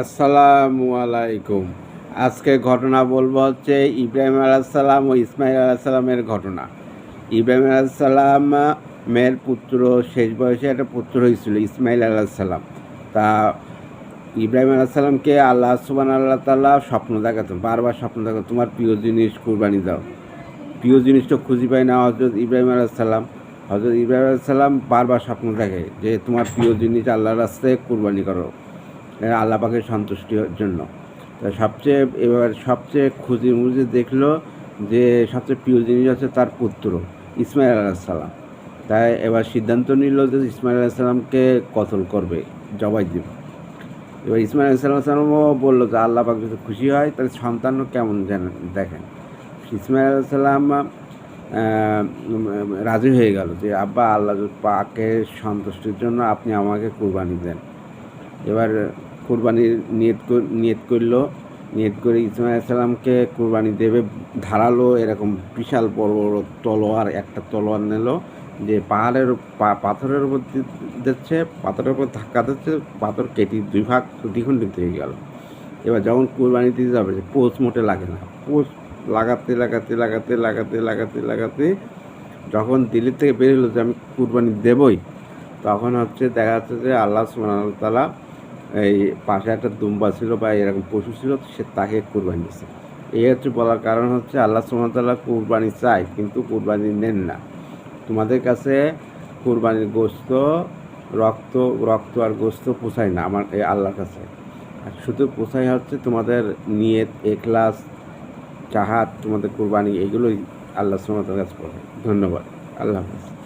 আসসালামু আলাইকুম আজকে ঘটনা বলব হচ্ছে ইব্রাহিম আলাইসাল্লাম ও ইসমাইল আলাইসাল্লামের ঘটনা। ইব্রাহিম আলাইসাল্লাম মেয়ের পুত্র, শেষ বয়সে একটা পুত্র হয়েছিল ইসমাইল আলাইসাল্লাম তা ইব্রাহিম আলাইসাল্লামকে আল্লাহ সুবান আল্লাহ তাল্লাহ স্বপ্ন দেখাতো, বারবার স্বপ্ন দেখাতো, তোমার প্রিয় জিনিস কুরবানি দাও। প্রিয় জিনিসটা খুঁজে পায় না হজরত ইব্রাহিম আলাইসাল্লাম হজরত ইব্রাহিম আলাইসাল্লাম বারবার স্বপ্ন দেখে যে, তোমার প্রিয় জিনিস আল্লাহর রাস্তায় কুরবানি করো। আল্লাহ পাকের সন্তুষ্টির জন্য। সবচেয়ে এবার সবচেয়ে খুঁজি মুজি দেখল যে সবচেয়ে প্রিয় জিনিস হচ্ছে তার পুত্র, ইসমাইল আলাহিসাল্লাম তাই এবার সিদ্ধান্ত নিল যে ইসমাইল আলাহিসাল্লামকে কতল করবে, জবাই দেবে। এবার ইসমাইল আলাহিসাল্লামও বলল যে আল্লাহ পাক যদি খুশি হয়, তাহলে সন্তানও কেমন জানেন দেখেন। ইসমাইল আলাহিসাল্লাম রাজি হয়ে গেল যে, আব্বা, আল্লাহ পাকের সন্তুষ্টির জন্য আপনি আমাকে কুরবানি দেন। এবার কুরবানির নিয়ত নিয়ত করল। নিয়ত করে ইসমাইল সালামকে কুরবানি দেবে, ধারালো এরকম বিশাল বড় বড় তলোয়ার, একটা তলোয়ার নিল যে পাহাড়ের পাথরের উপর দিচ্ছে, পাথরের উপর ধাক্কা দিচ্ছে, পাথর কেটে দুই ভাগ দ্বিখণ্ডিত হয়ে গেল। এবার যখন কুরবানি দিতে যাবে পোষ মোটে লাগে না, পোষ লাগাতে লাগাতে লাগাতে লাগাতে লাগাতে লাগাতে যখন দিল্লি থেকে বেরোলো যে আমি কুরবানি দেবই, তখন হচ্ছে দেখা যাচ্ছে যে আল্লাহ সুবহানাহু তালা এই পাশে একটা দুম্বা ছিল বা এরকম পশু ছিল, সে তাকে কুরবানি দিচ্ছে এই হচ্ছে বলার কারণ হচ্ছে আল্লাহ সুবহানাহু কুরবানি চায়, কিন্তু কুরবানি নেন না। তোমাদের কাছে কুরবানির গোস্ত রক্ত রক্ত আর গোস্ত পোষায় না আমার, এই আল্লাহর কাছে। আর শুধু পোষায় হচ্ছে তোমাদের নিয়ত, এখলাস, চাহাত, তোমাদের কুরবানি, এগুলোই আল্লাহ সুবহানাহু কাছে পড়ে ধন্যবাদ। আল্লাহ হাফিজ।